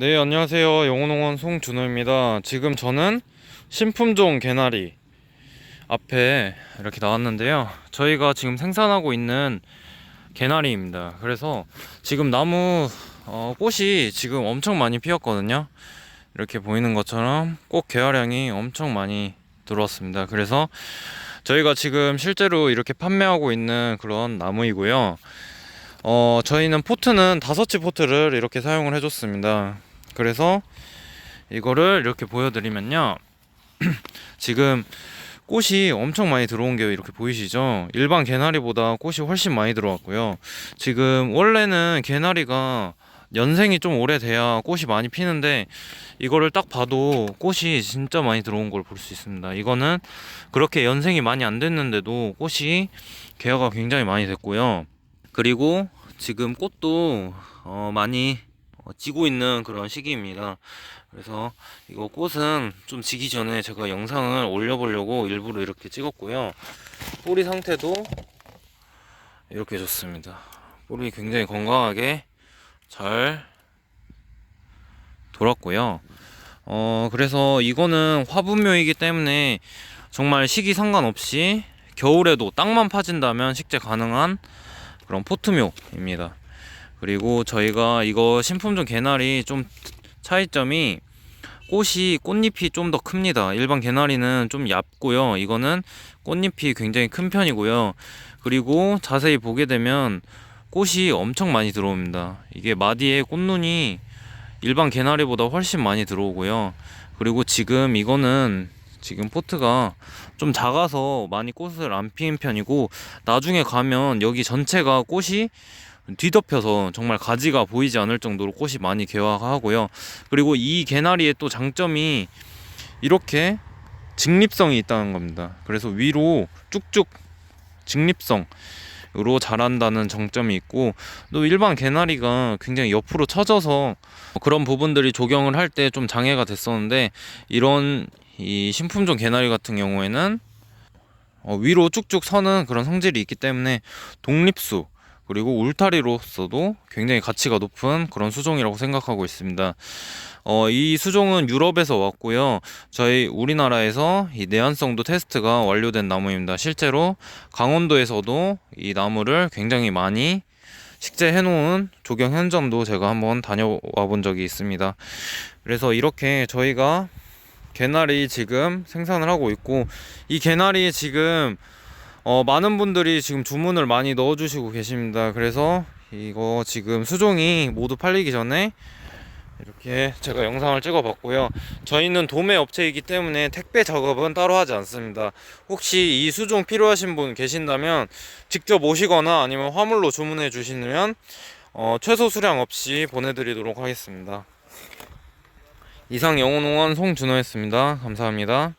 네, 안녕하세요. 영혼농원 송준호입니다. 지금 저는 신품종 개나리 앞에 이렇게 나왔는데요. 저희가 지금 생산하고 있는 개나리입니다. 그래서 지금 나무 어, 꽃이 지금 엄청 많이 피었거든요. 이렇게 보이는 것처럼 꽃 개화량이 엄청 많이 들어왔습니다. 그래서 저희가 지금 실제로 이렇게 판매하고 있는 그런 나무이고요. 어, 저희는 포트는 다섯 치 포트를 이렇게 사용을 해줬습니다. 그래서 이거를 이렇게 보여드리면요. 지금 꽃이 엄청 많이 들어온 게 이렇게 보이시죠? 일반 개나리보다 꽃이 훨씬 많이 들어왔고요. 지금 원래는 개나리가 연생이 좀 오래돼야 꽃이 많이 피는데 이거를 딱 봐도 꽃이 진짜 많이 들어온 걸 볼 수 있습니다. 이거는 그렇게 연생이 많이 안 됐는데도 꽃이 개화가 굉장히 많이 됐고요. 그리고 지금 꽃도 어, 많이 어, 지고 있는 그런 시기입니다. 그래서 이거 꽃은 좀 지기 전에 제가 영상을 올려보려고 일부러 이렇게 찍었고요. 뿌리 상태도 이렇게 좋습니다. 뿌리 굉장히 건강하게 잘 돌았고요. 어, 그래서 이거는 화분묘이기 때문에 정말 시기 상관없이 겨울에도 땅만 파진다면 식재 가능한 그런 포트묘입니다. 그리고 저희가 이거 신품종 개나리 좀 차이점이 꽃이 꽃잎이 좀 더 큽니다. 일반 개나리는 좀 얇고요. 이거는 꽃잎이 굉장히 큰 편이고요. 그리고 자세히 보게 되면 꽃이 엄청 많이 들어옵니다. 이게 마디에 꽃눈이 일반 개나리보다 훨씬 많이 들어오고요. 그리고 지금 이거는 지금 포트가 좀 작아서 많이 꽃을 안 피는 편이고 나중에 가면 여기 전체가 꽃이 뒤덮여서 정말 가지가 보이지 않을 정도로 꽃이 많이 개화하고요. 그리고 이 개나리의 또 장점이 이렇게 직립성이 있다는 겁니다. 그래서 위로 쭉쭉 직립성으로 자란다는 장점이 있고 또 일반 개나리가 굉장히 옆으로 처져서 그런 부분들이 조경을 할 때 좀 장애가 됐었는데 이런 이 신품종 개나리 같은 경우에는 어, 위로 쭉쭉 서는 그런 성질이 있기 때문에 독립수 그리고 울타리로서도 굉장히 가치가 높은 그런 수종이라고 생각하고 있습니다. 어, 이 수종은 유럽에서 왔고요. 저희 우리나라에서 이 내한성도 테스트가 완료된 나무입니다. 실제로 강원도에서도 이 나무를 굉장히 많이 식재해 놓은 조경 현장도 제가 한번 다녀와 본 적이 있습니다. 그래서 이렇게 저희가 개나리 지금 생산을 하고 있고 이 개나리 지금 어, 많은 분들이 지금 주문을 많이 넣어주시고 계십니다. 그래서 이거 지금 수종이 모두 팔리기 전에 이렇게 제가 영상을 찍어봤고요. 저희는 도매 업체이기 때문에 택배 작업은 따로 하지 않습니다. 혹시 이 수종 필요하신 분 계신다면 직접 오시거나 아니면 화물로 주문해 주시면 어, 최소 수량 없이 보내드리도록 하겠습니다. 이상 영혼농원 송준호였습니다. 감사합니다.